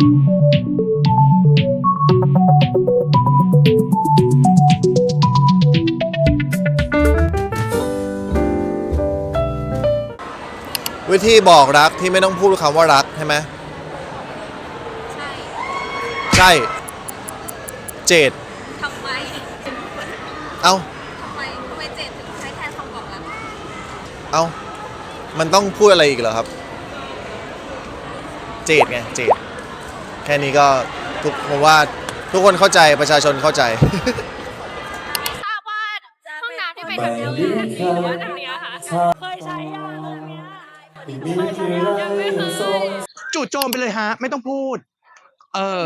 วิธีบอกรักที่ไม่ต้องพูดคำว่ารักใช่ไหมใช่ใช่ เจดทำไมเอ้าทำไมทำไมเจนถึงใช้แทนคำบอกรักเอ้ามันต้องพูดอะไรอีกเหรอครับ เจดไงเจดแค่นี้ก็ทุกผมว่าทุกคนเข้าใจประชาชนเข้าใจ ไม่ทราบว่าห้องน้ำที่เป็นแบบนี้หรือว่าแบบนี้ค่ะเคยใช้ยังอันเนี้ยเคยใช้ยังยังไม่เคย จู่โจมไปเลยฮะ ไม่ต้องพูด เออ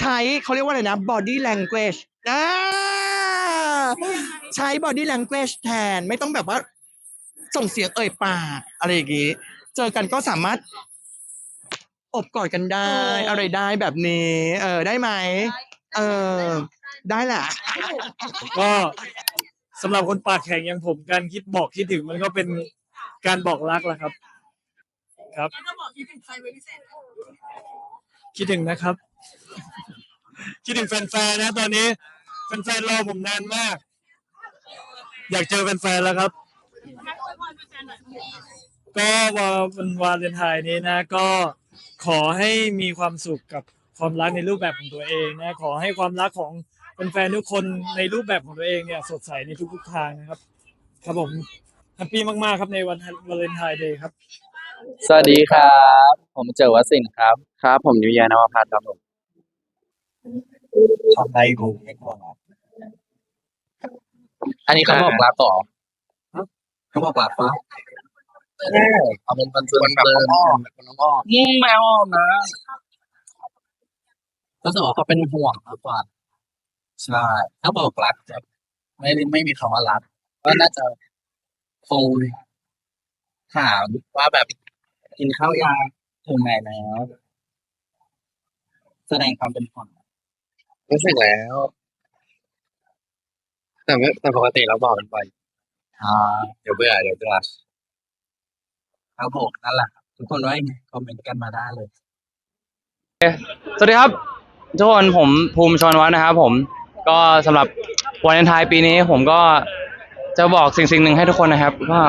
ใช้เขาเรียกว่าอะไรนะ body language อ่าใช้ body language แทนไม่ต้องแบบว่า ส่งเสียงเอ่ยปาก อะไรอย่างงี้ เจอกันก็สามารถ อบกอดกันได้ อะไรได้แบบนี้ เออได้ไหม เออ ได้แหละ ก็สำหรับคนปากแข็งอย่างผมการคิดบอกคิดถึงมันก็เป็นการบอกรักแหละครับ ครับ คิดถึงนะครับ คิดถึงแฟนๆนะ ตอนนี้แฟนๆรอผมนานมาก อยากเจอแฟนๆแล้วครับ ก็วันวาเลนไทน์นี้นะก็ ขอให้มีความสุขกับความรักในรูปแบบของตัวเองนะขอให้ความรักของแฟนๆทุกคนในรูปแบบของตัวเองเนี่ยสดใสในทุกๆทางนะครับ ครับผมแฮปปี้มากๆครับในวันวาเลนไทน์เดย์ครับ สวัสดีครับ ผมเจอวัสินครับ ครับ ผมนิวยานวพัฒน์ครับผมทำไมกูไม่กลัวหรอกอันนี้เขาบอกรักต่อเขาบอกว่าฟ้า เอาเป็นคอนเสิร์คนแบบอ้อมคนอ้อมยิ่งไม่อ้อมนะรู้สึกว่าเขาเป็นห่วงมากกว่าใช่ถ้าบอกรักจะไม่ได้ไม่มีคำว่ารักว่าน่าจะคงถามว่าแบบกินข้าวยาถึงไหนแล้วแสดงความเป็นห่วงรู้สึกแล้ว แต่ไม่แต่ปกติเราบอกกันไปอ่าเดี๋ยวเบื่อเดี๋ยวจะ ครับผมนั่นแหละครับทุกคนว่ายังไงคอมเมนต์กันมาได้เลย สวัสดีครับทุกคนผมภูมิชอนวัฒน์นะครับผมก็สำหรับวันเลนไทน์ปีนี้ ผมก็จะบอกสิ่งสิ่งหนึ่งให้ทุกคนนะครับว่า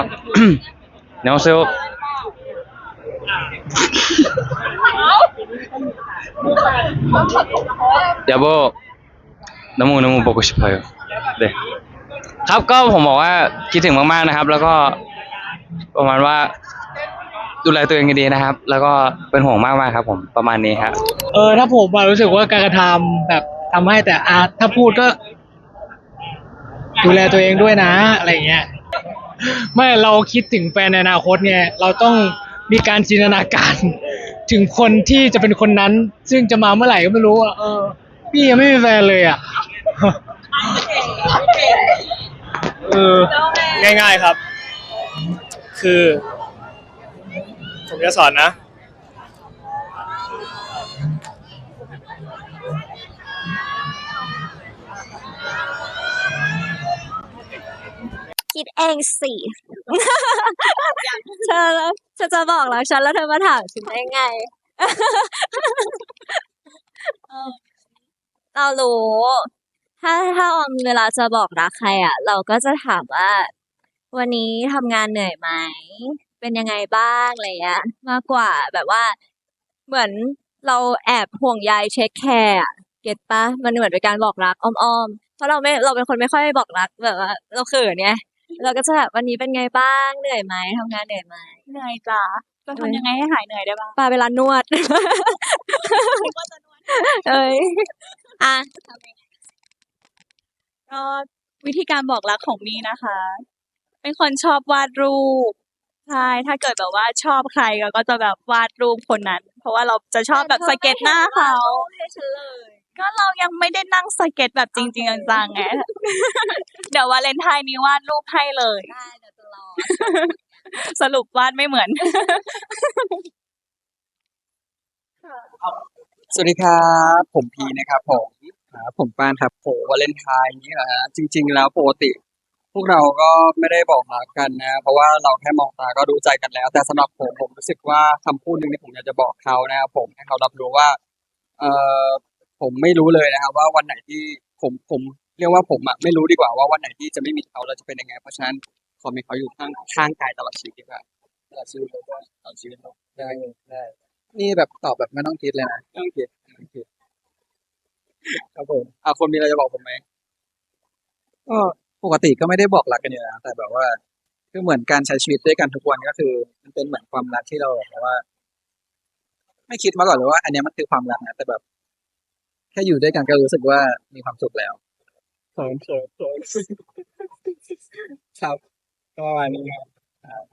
เนวซิลเดี๋ยวโบน้ำมูน้ำมูบอกกูชิพายเดครับก็ผมบอกว่าคิดถึงมากๆนะครับ แล้วก็ประมาณว่า ดูแลตัวเองดีๆนะครับ แล้วก็เป็นห่วงมากๆครับ ผมประมาณนี้ครับ เออถ้าผมอะรู้สึกว่าการกระทำแบบทำให้แต่อาถ้าพูดก็ ดูแลตัวเองด้วยนะ อะไรเงี้ยไม่เราคิดถึงแฟนในอนาคตไงเราต้องมีการจินตนาการ ถึงคนที่จะเป็นคนนั้น ซึ่งจะมาเมื่อไหร่ก็ไม่รู้อะเออ พี่ยังไม่มีแฟนเลยอะ เออ ง่าย ๆครับ คือ ผมจะสอนนะ คิดเองสิ เธอเธอจะบอกแล้วฉันแล้วเธอมาถามฉันได้ไงเออเรารู้ ถ้าถ้าออมเวลาจะบอกรักใครอะ เราก็จะถามว่า วันนี้ทำงานเหนื่อยไหม เป็นยังไงบ้างอะไรเงี้ยมากกว่าแบบว่า เหมือนเราแอบห่วงใยเช็คแคร์อะเก็ตปะมันเหมือนเป็นการบอกรักอ้อมๆเพราะเราไม่เราเป็นคนไม่ค่อยบอกรักแบบว่าเราเขินไงเราก็จะแบบวันนี้เป็นไงบ้างเหนื่อยไหมทำงานเหนื่อยไหมเหนื่อยจ้ะจะทำยังไงให้หายเหนื่อยได้บ้างปาไปร้านนวดเอ้ยอะก็วิธีการบอกรักของมีนะคะ เป็นคนชอบวาดรูป ใช่ ถ้าเกิดแบบว่าชอบใครเราก็จะแบบวาดรูปคนนั้น เพราะว่าเราจะชอบแบบสเก็ตหน้าเขาให้ฉันเลย ก็เรายังไม่ได้นั่งสเก็ตแบบจริงๆจังๆไง เดี๋ยววาเลนไทน์นี้วาดรูปให้เลย ได้เดี๋ยวจะรอ สรุปวาดไม่เหมือน สวัสดีครับ ผมพีนะครับผมครับผมปานครับโหวาเลนไทน์นี้แหละฮะจริง ๆ แล้วปกติพ วกเราก็ไม่ได้บอกรักกันนะ เพราะว่าเราแค่มองตาก็รู้ใจกันแล้ว แต่สำหรับผมผมรู้สึกว่าคำพูดหนึ่งที่ผมอยากจะบอกเขานะครับผมให้เขารับรู้ว่า เออผมไม่รู้เลยนะครับ ว่าวันไหนที่ผมผมเรียกว่าผมอะไม่รู้ดีกว่าว่าวันไหนที่จะไม่มีเขาเราจะเป็นยังไง เพราะฉะนั้นขอมีเขาอยู่ข้างข้างกายตลอดชีวิตดีกว่าตลอดชีวิตตลอดชีวิตได้ได้นี่แบบตอบแบบไม่ต้องคิดเลยนะไม่ต้องคิดไม่ต้องคิดครับผมอ่าคนมีอะไรจะบอกผมไหมก็ ปกติก็ไม่ได้บอกรักกันอยู่แล้วแต่แบบว่าคือเหมือนการใช้ชีวิตด้วยกันทุกวันก็คือ มันเป็นเหมือนความรักที่เราแบบว่า ไม่คิดมาก่อนเลยว่า อันเนี้ยมันคือความรักนะแต่แบบ แค่อยู่ด้วยกันก็รู้สึกว่ามีความสุขแล้วเขินเขินเขินครับก็ประมาณนี้ครับ